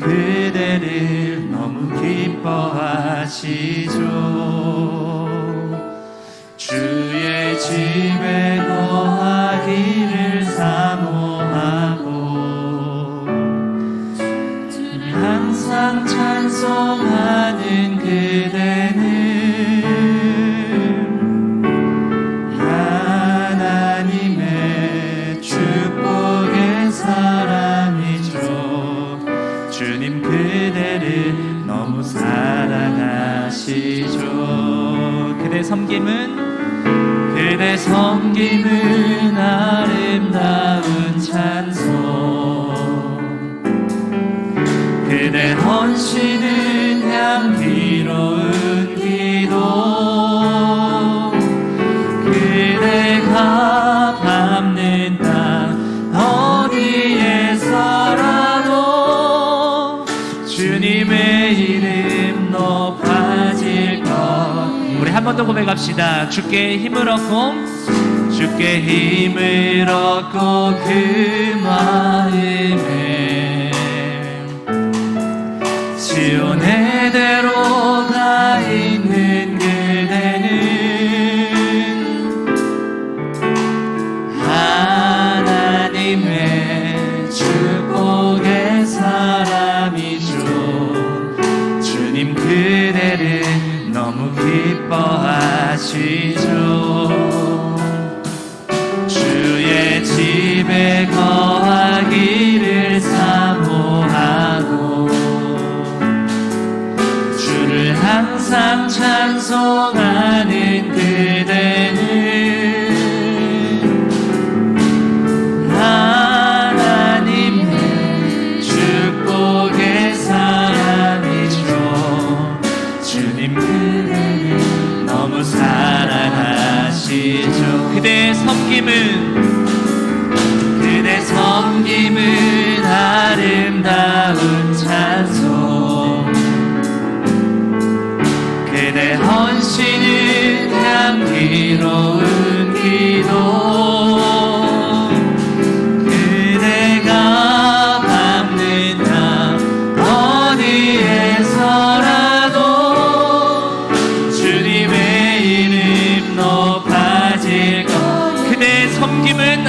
그대를 너무 기뻐하시 섬김은 그대 섬김은 아름다운 찬송. 그대 헌신은 향기로운 기도. 그대가 밟는 땅 어디에서라도 주님의 번 더 고백합시다. 주께 힘을 얻고 주께 힘을 얻고 그 마음에 지온의대로 기뻐하시죠. 주의 집에 거하기를 사모하고 주를 항상 찬송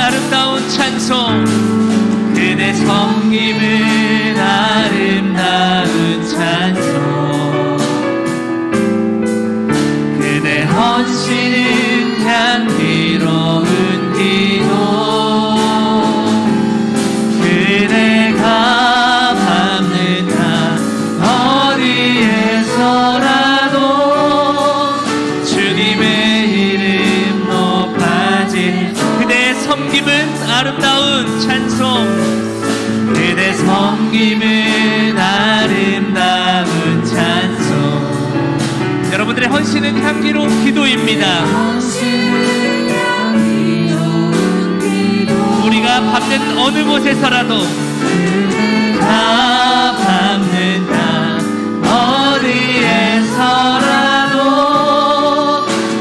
섬 섬김은 아름다운 찬송. 여러분들의 헌신은 향기로운 기도입니다. 우리가 밟는 어느 곳에서라도 다 밟는 땅 어디에서라도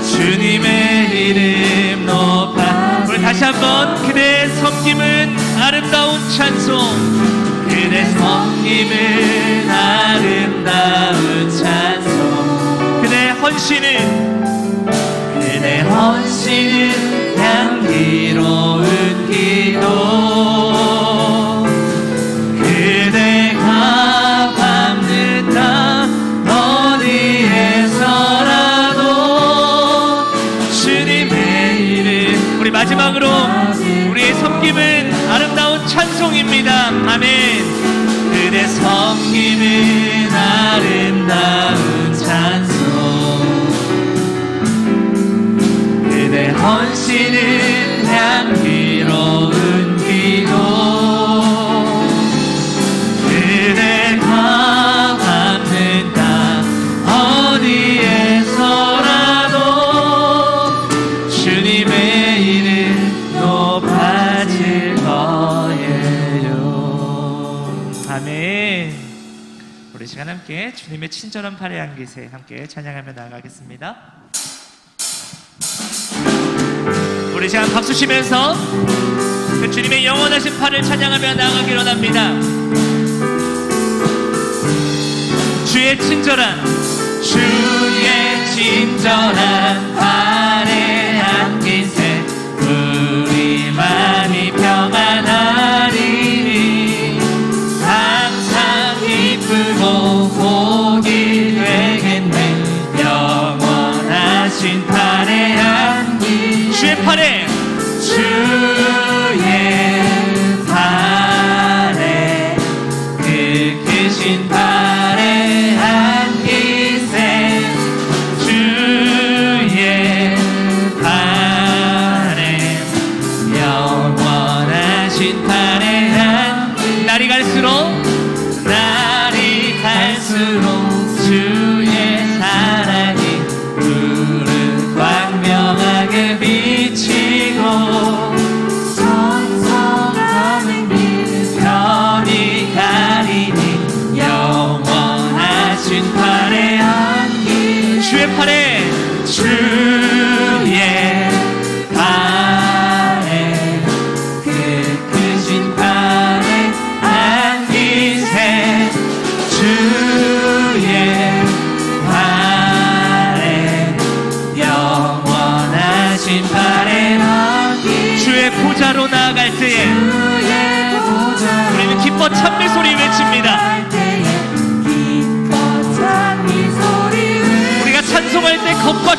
주님의 이름 높아. 다시 한번 그대의 섬김은 아름다운 찬송 그대 섬김은 아름다운 찬송. 그대 헌신은 그대 헌신은 향기로운 기 마지막으로 우리의 섬김은 아름다운 찬송입니다. 아멘. 그대 섬김은 아름다운 찬송. 그대 헌신은 향기로운 시간 함께 주님의 친절한 팔에 안기세 함께 찬양하며 나아가겠습니다. 우리 시간 박수 치면서 그 주님의 영원하신 팔을 찬양하며 나아가기로 합니다. 주의 친절한 주의 친절한 팔에 안기세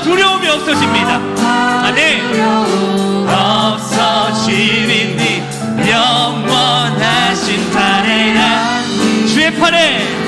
두려움이 없어집니다. 네. 아멘. 없어지니 영원하신 팔에 주의 팔에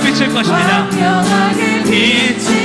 비칠 것입니다. 아,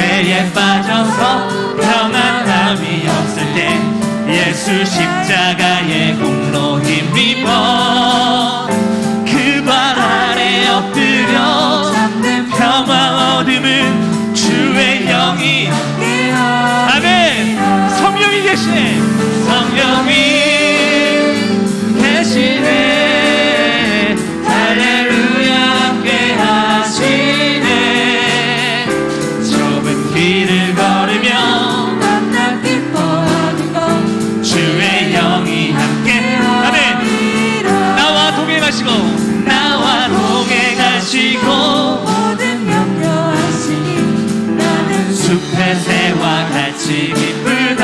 죄에 빠져서 평안함이 없을 때 예수 십자가의 공로 힘입어 그 발 아래 엎드려 평화 얻음은 주의 영이 아멘. 성령이 계시네 새와 같이 기쁘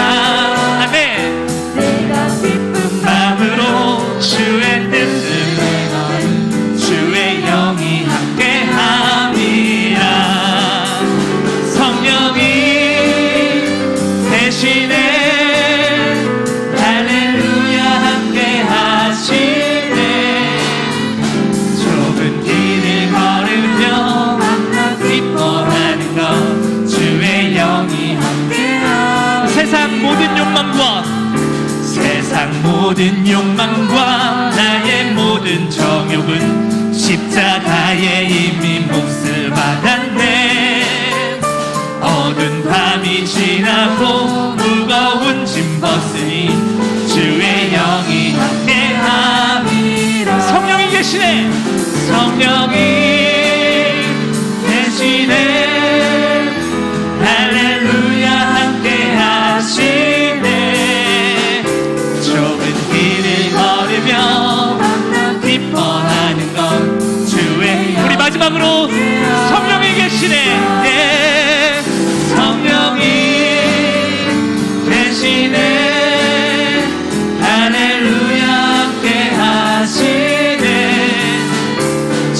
세상 모든 욕망과 세상 모든 욕망과 나의 모든 정욕은 십자가에 이미 몫을 받았네 어두운 밤이 지나고 무거운 짐 벗으니 주의 영이 함께함이라. 성령이 계시네. 성령이 마지막으로 성령이 계시네. 예 성령이 계시네. 할렐루야 함께 하시네.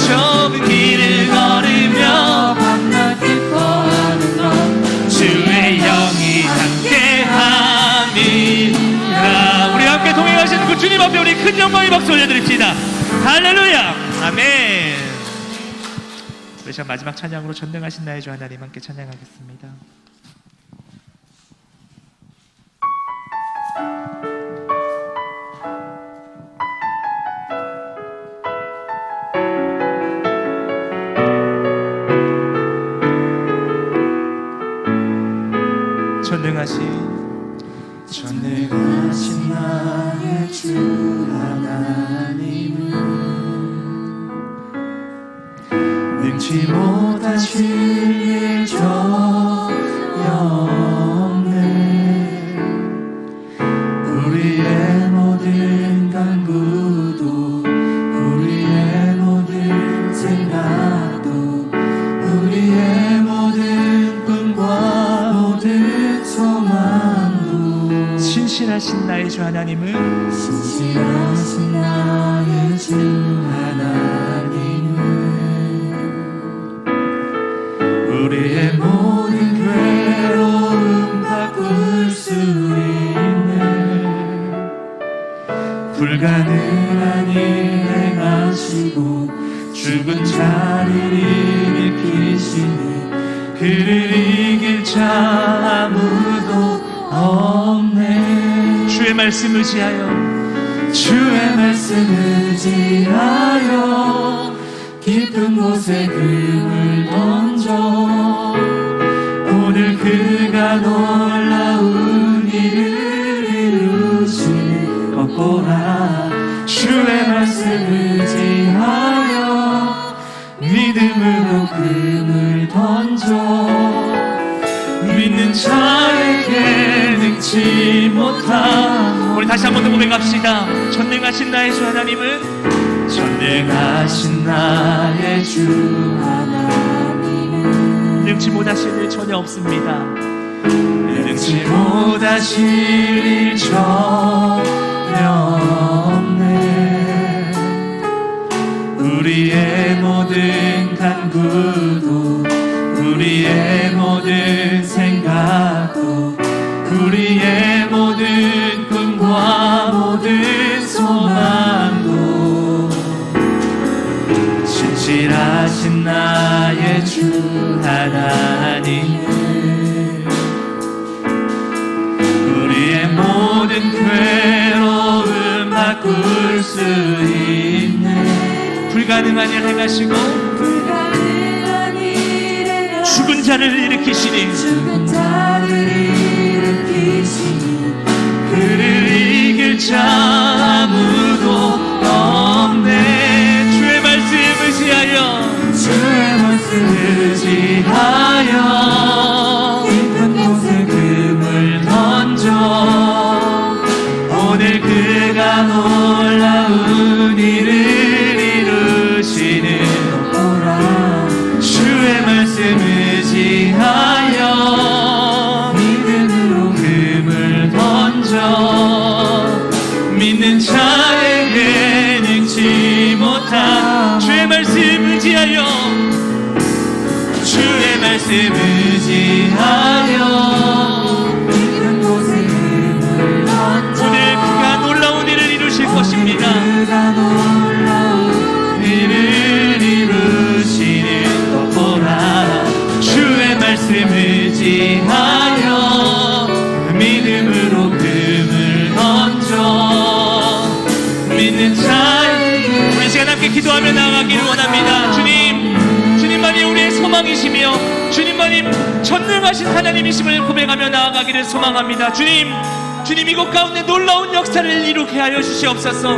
좁은 길을 걸으며 주의 영이 함께함이라. 우리 함께 동행하시는 그 주님 앞에 우리 큰 영광의 박수 올려드립시다. 할렐루야. 아멘 우리 자 마지막 찬양으로 전능하신 나의 주 하나님 함께 찬양하겠습니다. 전능하신 전능하신 나의 주 하나 능치 못하실 자 아무도 없네. 주의 말씀 의지하여. 주의 말씀 의지하여. 깊은 곳에 금을 우리 다시 한번 더 고백합시다 전능하신 나의 주 하나님은 전능하신 나의 주 능치 못하실 일 전혀 없습니다. 능치 못하실 일 전혀 없네. 우리의 모든 간구도 우리의 모든 주 하나님 우리의 모든 괴로움 바꿀 수 있네. 불가능한 일 행하시고 불가능한 일에 죽은 자를 일으키시니. 죽은 자를 일으키시니. 그를 이길 자 아무 지하여. 전능하신 하나님이심을 고백하며 나아가기를 소망합니다. 주님, 주님 이곳 가운데 놀라운 역사를 이루게 하여 주시옵소서.